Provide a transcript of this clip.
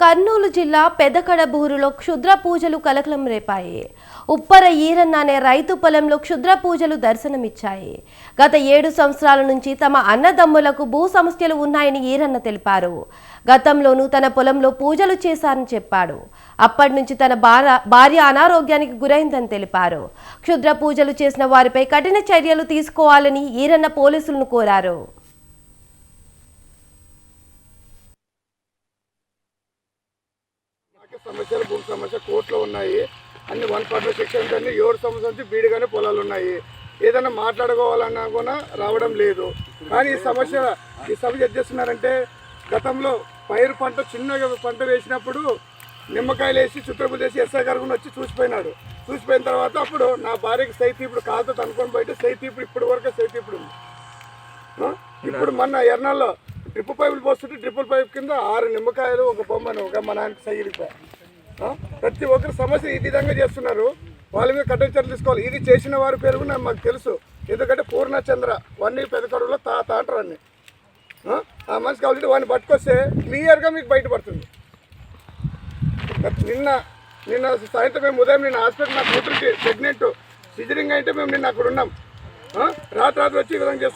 కర్నూలు జిల్లా పెదకడబూరులో క్షుద్ర పూజలు కలకలం రేపాయి. ఉప్పర ఈరన్న అనే రైతు పొలంలో క్షుద్ర పూజలు దర్శనమిచ్చాయి. గత ఏడు సంవత్సరాల నుంచి తమ అన్నదమ్ములకు భూ సమస్యలు ఉన్నాయని ఈరన్న తెలిపారు. గతంలోనూ తన పొలంలో పూజలు చేశారని చెప్పాడు. అప్పటి నుంచి తన భార్య భార్య అనారోగ్యానికి గురైందని తెలిపారు. క్షుద్ర పూజలు చేసిన వారిపై కఠిన చర్యలు తీసుకోవాలని ఈరన్న పోలీసులను కోరారు. సమస్యలు భూమి సమస్య కోర్టులో ఉన్నాయి. అన్ని వన్ ఫార్టీ సెక్షన్స్ అన్ని ఏడు సంవత్సరం నుంచి బీడుగానే పొలాలు ఉన్నాయి. ఏదైనా మాట్లాడుకోవాలన్నా కూడా రావడం లేదు. కానీ ఈ సమస్య ఈ సమస్య చేస్తున్నారంటే గతంలో పైరు పంట చిన్నగా పంట వేసినప్పుడు నిమ్మకాయలు వేసి చుట్టూ చేసి ఎస్ఐ గారు వచ్చి చూసిపోయినాడు. చూసిపోయిన తర్వాత అప్పుడు నా భార్యకి సైతి ఇప్పుడు కాలుతో తనుకొని బయట సైతి ఇప్పుడు ఇప్పటి వరకే సైతి ఇప్పుడు ఉంది. ఇప్పుడు మొన్న ఎర్నాల్లో డ్రిప్ పైపులు పోస్తుంటే డ్రిప్ కింద ఆరు నిమ్మకాయలు ఒక బొమ్మను ఒక మా నాన్నకి సైగిలిపా ప్రతి ఒక్కరు సమస్య ఈ విధంగా చేస్తున్నారు. వాళ్ళ మీద కఠిన చర్యలు తీసుకోవాలి. ఇది చేసిన వారి పేరు కూడా మాకు తెలుసు. ఎందుకంటే పూర్ణచంద్ర వన్నీ పెదకడులో తా తాంటారు ఆ? ఆ మనిషి కాబట్టి వాడిని పట్టుకొస్తే క్లియర్గా మీకు బయటపడుతుంది. నిన్న నిన్న సాయంత్రం మేము ఉదయం నిన్న హాస్పిటల్ నా కూతురికి ప్రెగ్నెంట్ సిజరింగ్ అయితే మేము నిన్న అక్కడ ఉన్నాం. రాత్రి రాత్రి వచ్చి ఈ విధంగా